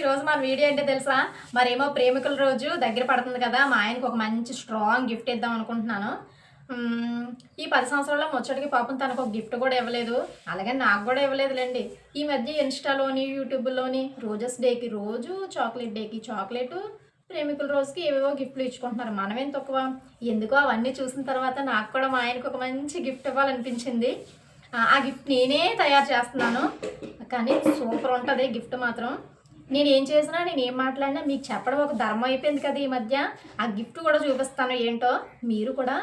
ఈరోజు మన వీడియో ఏంటో తెలుసా? మరేమో ప్రేమికుల రోజు దగ్గర పడుతుంది కదా మా ఆయనకు ఒక మంచి స్ట్రాంగ్ గిఫ్ట్ ఇద్దాం అనుకుంటున్నాను. ఈ పది సంవత్సరాల్లో ముచ్చటికి పాపం తనకు ఒక గిఫ్ట్ కూడా ఇవ్వలేదు. అలాగే నాకు కూడా ఇవ్వలేదులేండి. ఈ మధ్య ఇన్స్టాలోని యూట్యూబ్లోని రోజెస్ డేకి రోజు చాక్లెట్ డేకి చాక్లెట్ ప్రేమికుల రోజుకి ఏవేవో గిఫ్ట్లు ఇచ్చుకుంటున్నారు. మనమేం తక్కువ? ఎందుకో అవన్నీ చూసిన తర్వాత నాకు కూడా మా ఆయనకు ఒక మంచి గిఫ్ట్ ఇవ్వాలనిపించింది. ఆ గిఫ్ట్ నేనే తయారు చేస్తున్నాను. కానీ సూపర్ ఉంటుంది గిఫ్ట్ మాత్రం. నేను ఏం చేసినా నేను ఏం మాట్లాడినా మీకు చెప్పడం ఒక ధర్మం అయిపోయింది కదా ఈ మధ్య. ఆ గిఫ్ట్ కూడా చూపిస్తాను. ఏంటో? మీరు కూడా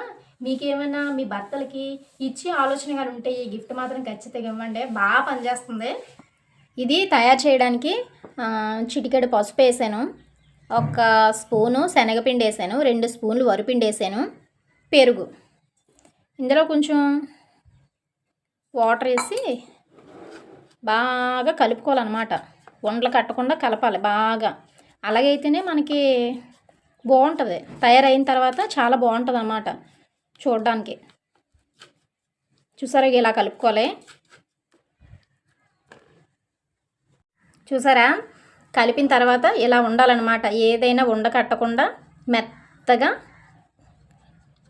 మీకేమైనా మీ భర్తలకి ఇచ్చే ఆలోచన కానీ ఉంటే ఈ గిఫ్ట్ మాత్రం ఖచ్చితంగా ఇవ్వండి. బాగా పనిచేస్తుంది. ఇది తయారు చేయడానికి చిటికెడు పసుపు వేసాను. ఒక స్పూను శనగపిండి వేసాను. రెండు స్పూన్లు వరిపిండి వేసాను. పెరుగు. ఇందులో కొంచెం వాటర్ వేసి బాగా కలుపుకోవాలన్నమాట. ఉండలు కట్టకుండా కలపాలి బాగా. అలాగైతేనే మనకి బాగుంటుంది. తయారైన తర్వాత చాలా బాగుంటుంది అన్నమాట చూడడానికి. చూసారా ఇలా కలుపుకోవాలి. చూసారా? కలిపిన తర్వాత ఇలా ఉండాలన్నమాట. ఏదైనా ఉండ కట్టకుండా మెత్తగా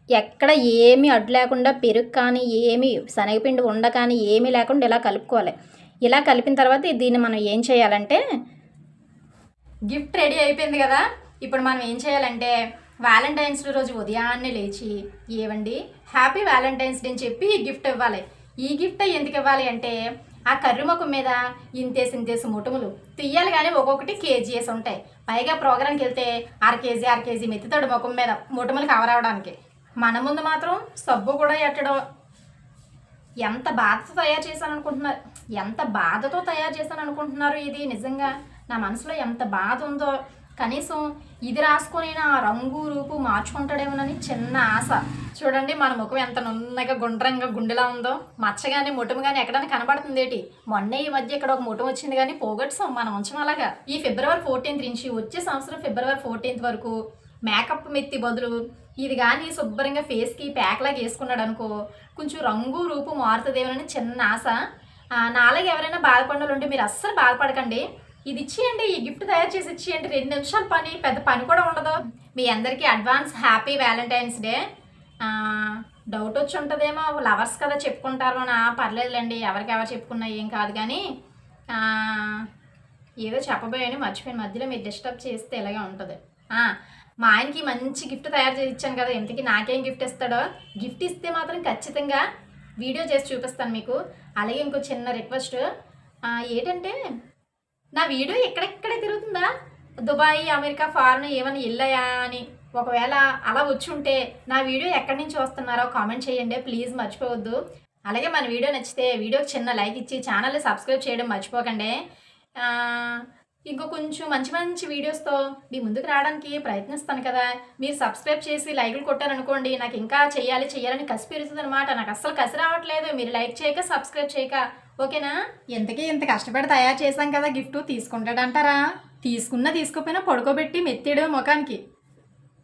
ఎక్కడ ఏమీ అడ్డు లేకుండా పెరుగు కానీ ఏమి శనగపిండి ఉండ కానీ ఏమీ లేకుండా ఇలా కలుపుకోవాలి. ఇలా కలిపిన తర్వాత దీన్ని మనం ఏం చేయాలంటే గిఫ్ట్ రెడీ అయిపోయింది కదా. ఇప్పుడు మనం ఏం చేయాలంటే వ్యాలంటైన్స్ డే రోజు ఉదయాన్నే లేచి ఏవండి? హ్యాపీ వ్యాలంటైన్స్ డే అని చెప్పి ఈ గిఫ్ట్ ఇవ్వాలి. ఈ గిఫ్ట్ ఎందుకు ఇవ్వాలి అంటే ఆ కర్రీ ముఖం మీద ఇంతేసి ఇంతేసి ముటుములు తీయాలి కానీ ఒక్కొక్కటి కేజీఎస్ ఉంటాయి. పైగా ప్రోగ్రాంకి వెళ్తే అర కేజీ అర కేజీ మెత్తితాడు ముఖం మీద ముటుములు కవర్ అవడానికి మన ముందు మాత్రం సబ్బు కూడా ఎట్టడం ఎంత బాధతో తయారు చేశాను అనుకుంటున్నారు ఎంత బాధతో తయారు చేశాను అనుకుంటున్నారు ఇది? నిజంగా నా మనసులో ఎంత బాధ ఉందో కనీసం ఇది రాసుకొని ఆ రంగు రూపు మార్చుకుంటాడేమోనని చిన్న ఆశ. చూడండి మన ముఖం ఎంత నున్నగా గుండ్రంగా గుండెలా ఉందో. మచ్చ కానీ కానీ ఎక్కడైనా కనబడుతుంది ఏంటి? మొన్న ఈ మధ్య ఇక్కడ ఒక ముఠం వచ్చింది కానీ పోగొట్టాం మనం ఉంచం అలాగా. ఈ ఫిబ్రవరి ఫోర్టీన్త్ నుంచి వచ్చే సంవత్సరం ఫిబ్రవరి ఫోర్టీన్త్ వరకు మేకప్ మెత్తి బదులు ఇది కానీ శుభ్రంగా ఫేస్కి ప్యాక్ లాగా వేసుకున్నాడు అనుకో కొంచెం రంగు రూపు మారుతుందేమోనని చిన్న ఆశ. నాలాగ నాలాగే ఎవరైనా బాధపడిన ఉంటే మీరు అస్సలు బాధపడకండి. ఇది ఇచ్చేయండి ఈ గిఫ్ట్ తయారు చేసి ఇచ్చేయండి. రెండు నిమిషాల పని పెద్ద పని కూడా ఉండదు. మీ అందరికీ advance happy Valentine's day. Doubt వచ్చి ఉంటుందేమో లవర్స్ కదా చెప్పుకుంటారు నా పర్లేదులేండి ఎవరికి ఎవరు చెప్పుకున్నా ఏం కాదు కానీ ఏదో చెప్పబోయని మర్చిపోయిన. మధ్యలో మీరు డిస్టర్బ్ చేస్తే ఇలాగే ఉంటుంది. మా ఆయనకి మంచి గిఫ్ట్ తయారు చేసి ఇచ్చాను కదా ఎంతకి నాకేం గిఫ్ట్ ఇస్తాడో? గిఫ్ట్ ఇస్తే మాత్రం ఖచ్చితంగా వీడియో చేసి చూపిస్తాను మీకు. అలాగే ఇంకో చిన్న రిక్వెస్ట్. ఏంటంటే నా వీడియో ఎక్కడెక్కడే తిరుగుతుందా? దుబాయ్ అమెరికా ఫారెన్ ఏమైనా వెళ్ళాయా అని. ఒకవేళ అలా వచ్చి ఉంటే నా వీడియో ఎక్కడి నుంచి వస్తున్నారో కామెంట్ చేయండి ప్లీజ్ మర్చిపోవద్దు. అలాగే మన వీడియో నచ్చితే వీడియోకి చిన్న లైక్ ఇచ్చి ఛానల్ని సబ్స్క్రైబ్ చేయడం మర్చిపోకండి. ఇంకో కొంచెం మంచి మంచి వీడియోస్తో మీ ముందుకు రావడానికి ప్రయత్నిస్తాను కదా. మీరు సబ్స్క్రైబ్ చేసి లైక్లు కొట్టారనుకోండి నాకు ఇంకా చేయాలి చేయాలని కసి పెరుగుతుంది అనమాట నాకు అస్సలు కసి రావట్లేదు. మీరు లైక్ చేయక సబ్స్క్రైబ్ చేయక. ఓకేనా? ఇంతకీ ఇంత కష్టపడి తయారు చేశాం కదా గిఫ్ట్. తీసుకుంటాడంటారా? తీసుకున్నా తీసుకోపోయినా పడుకోబెట్టి మెత్తేడు ముఖానికి.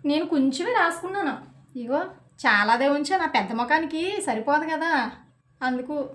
నేను కొంచెమే రాసుకున్నాను. ఇగో చాలాదే ఉంచా నా పెద్ద ముఖానికి సరిపోదు కదా. అందుకు